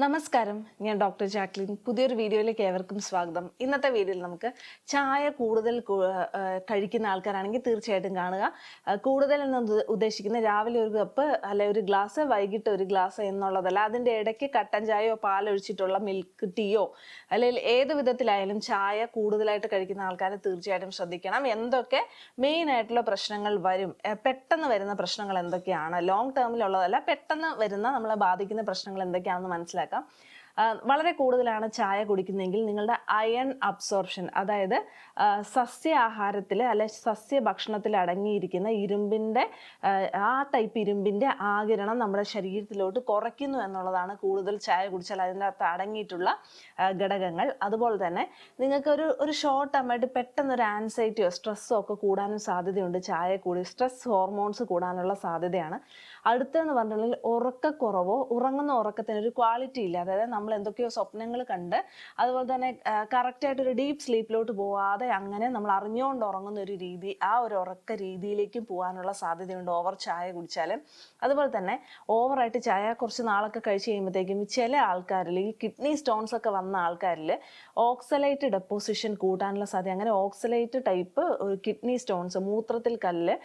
നമസ്കാരം. ഞാൻ doctor Jacqueline. പുതിയൊരു വീഡിയോയിലേക്ക് ഏവർക്കും സ്വാഗതം. ഇന്നത്തെ വീഡിയോയിൽ നമുക്ക് ചായ കൂടുതൽ കഴിക്കുന്ന ആൾക്കാരാണെങ്കിൽ തീർച്ചയായിട്ടും കാണുക. കൂടുതൽ എന്ന് ഉദ്ദേശിക്കുന്ന രാവിലെ ഒരു കപ്പ് അല്ലെ ഒരു ഗ്ലാസ് വൈകിട്ട് ഒരു ഗ്ലാസ് എന്നുള്ളതല്ല. അതിന്റെ ഇടയ്ക്ക് കട്ടൻ ചായയോ പാലൊഴിച്ചിട്ടുള്ള മിൽക്ക് ടീയോ അല്ലെങ്കിൽ ഏത് വിധത്തിലായാലും ചായ കൂടുതലായിട്ട് കഴിക്കുന്ന ആൾക്കാർ തീർച്ചയായിട്ടും ശ്രദ്ധിക്കണം. എന്തൊക്കെ മെയിൻ ആയിട്ടുള്ള പ്രശ്നങ്ങൾ വരും? പെട്ടെന്ന് വരുന്ന പ്രശ്നങ്ങൾ എന്തൊക്കെയാണ്? ലോങ് ടേമിലുള്ളതല്ല പെട്ടെന്ന് വരുന്ന നമ്മളെ ബാധിക്കുന്ന പ്രശ്നങ്ങൾ എന്തൊക്കെയാണെന്ന് മനസ്സിലാക്കാം ആ, വളരെ കൂടുതലാണ് ചായ കുടിക്കുന്നതെങ്കിൽ നിങ്ങളുടെ അയൺ അബ്സോർപ്ഷൻ അതായത് സസ്യാഹാരത്തിൽ അല്ലെ സസ്യ ഭക്ഷണത്തിൽ അടങ്ങിയിരിക്കുന്ന ഇരുമ്പിന്റെ ആ ടൈപ്പ് ഇരുമ്പിന്റെ ആകിരണം നമ്മുടെ ശരീരത്തിലോട്ട് കുറയ്ക്കുന്നു എന്നുള്ളതാണ് കൂടുതൽ ചായ കുടിച്ചാൽ അതിന്റെ അകത്ത് അടങ്ങിയിട്ടുള്ള ഘടകങ്ങൾ. അതുപോലെ തന്നെ നിങ്ങൾക്കൊരു ഒരു ഷോർട്ട് ടൈമായിട്ട് പെട്ടെന്ന് ഒരു ആൻസൈറ്റിയോ സ്ട്രെസ്സോ ഒക്കെ കൂടാനും സാധ്യതയുണ്ട്. ചായ കൂടി സ്ട്രെസ് ഹോർമോൺസ് കൂടാനുള്ള സാധ്യതയാണ്. അടുത്തെന്ന് പറഞ്ഞിട്ടുണ്ടെങ്കിൽ ഉറക്കക്കുറവോ ഉറങ്ങുന്ന ഉറക്കത്തിന് ഒരു ക്വാളിറ്റി ഇല്ല. അതായത് നമ്മൾ എന്തൊക്കെയോ സ്വപ്നങ്ങൾ കണ്ട് അതുപോലെ തന്നെ കറക്റ്റായിട്ട് ഒരു ഡീപ്പ് സ്ലീപ്പിലോട്ട് പോവാതെ അങ്ങനെ നമ്മൾ അറിഞ്ഞുകൊണ്ട് ഉറങ്ങുന്ന ഒരു രീതി ആ ഒരു ഉറക്ക രീതിയിലേക്കും പോകാനുള്ള സാധ്യതയുണ്ട്. ഓവർ ചായ കുടിച്ചാൽ അതുപോലെ തന്നെ ഓവറായിട്ട് ചായ കുറച്ച് നാളൊക്കെ കഴിച്ച് കഴിയുമ്പോഴത്തേക്കും ചില ആൾക്കാരിൽ ഈ കിഡ്നി സ്റ്റോൺസ് ഒക്കെ വന്ന ആൾക്കാരിൽ ഓക്സലൈറ്റ് ഡെപ്പോസിഷൻ കൂട്ടാനുള്ള സാധ്യത അങ്ങനെ ഓക്സലൈറ്റ് ടൈപ്പ് ഒരു കിഡ്നി സ്റ്റോൺസ് മൂത്രത്തിൽ കല്ല്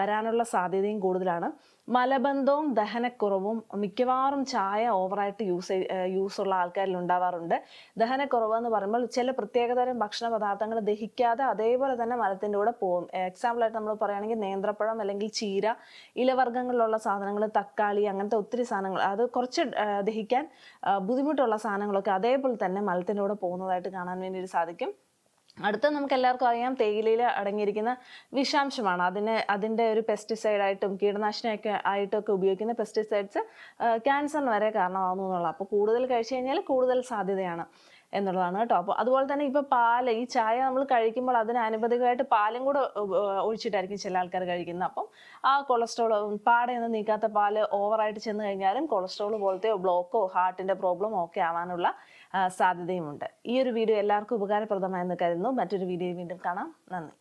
വരാനുള്ള സാധ്യതയും കൂടുതലാണ്. മലബന്ധവും ദഹനക്കുറവും മിക്കവാറും ചായ ഓവറായിട്ട് യൂസ് യൂസ് ഉള്ള ആൾക്കാരിൽ ഉണ്ടാവാറുണ്ട്. ദഹനക്കുറവ് എന്ന് പറയുമ്പോൾ ചില പ്രത്യേകതരം ഭക്ഷണ പദാർത്ഥങ്ങൾ ദഹിക്കാതെ അതേപോലെ തന്നെ മലത്തിന്റെ കൂടെ പോകും. എക്സാമ്പിളായിട്ട് നമ്മൾ പറയുകയാണെങ്കിൽ നേന്ത്രപ്പഴം അല്ലെങ്കിൽ ചീര ഇലവർഗങ്ങളിലുള്ള സാധനങ്ങൾ തക്കാളി അങ്ങനത്തെ ഒത്തിരി സാധനങ്ങൾ. അത് കുറച്ച് ദഹിക്കാൻ ബുദ്ധിമുട്ടുള്ള സാധനങ്ങളൊക്കെ അതേപോലെ തന്നെ മലത്തിന്റെ കൂടെ പോകുന്നതായിട്ട് കാണാൻ വേണ്ടിയിട്ട് സാധിക്കും. അടുത്ത നമുക്ക് എല്ലാവർക്കും അറിയാം തേയിലയിൽ അടങ്ങിയിരിക്കുന്ന വിഷാംശമാണ്. അതിന് അതിന്റെ ഒരു പെസ്റ്റിസൈഡായിട്ടും കീടനാശിനിയൊക്കെ ആയിട്ടൊക്കെ ഉപയോഗിക്കുന്ന പെസ്റ്റിസൈഡ്സ് ക്യാൻസറിന് വരെ കാരണമാകുന്നു എന്നുള്ളത് അപ്പോൾ കൂടുതൽ കഴിച്ചു കഴിഞ്ഞാൽ കൂടുതൽ സാധ്യതയാണ്. എന്നുള്ളതാണ് കേട്ടോ. അപ്പോൾ അതുപോലെ തന്നെ ഇപ്പോൾ പാൽ ഈ ചായ നമ്മൾ കഴിക്കുമ്പോൾ അതിന് അനുബന്ധികമായിട്ട് പാലും കൂടെ ഒഴിച്ചിട്ടായിരിക്കും ചില ആൾക്കാർ കഴിക്കുന്നത്. അപ്പം ആ കൊളസ്ട്രോൾ പാടയൊന്നും നീക്കാത്ത പാൽ ഓവറായിട്ട് ചെന്ന് കഴിഞ്ഞാലും കൊളസ്ട്രോൾ പോലത്തെ ബ്ലോക്കോ ഹാർട്ടിന്റെ പ്രോബ്ലമോ ഒക്കെ ആവാനുള്ള സാധ്യതയുമുണ്ട്. ഈ ഒരു വീഡിയോ എല്ലാവർക്കും ഉപകാരപ്രദമായെന്ന് കരുതുന്നു. മറ്റൊരു വീഡിയോ വീണ്ടും കാണാം. നന്ദി.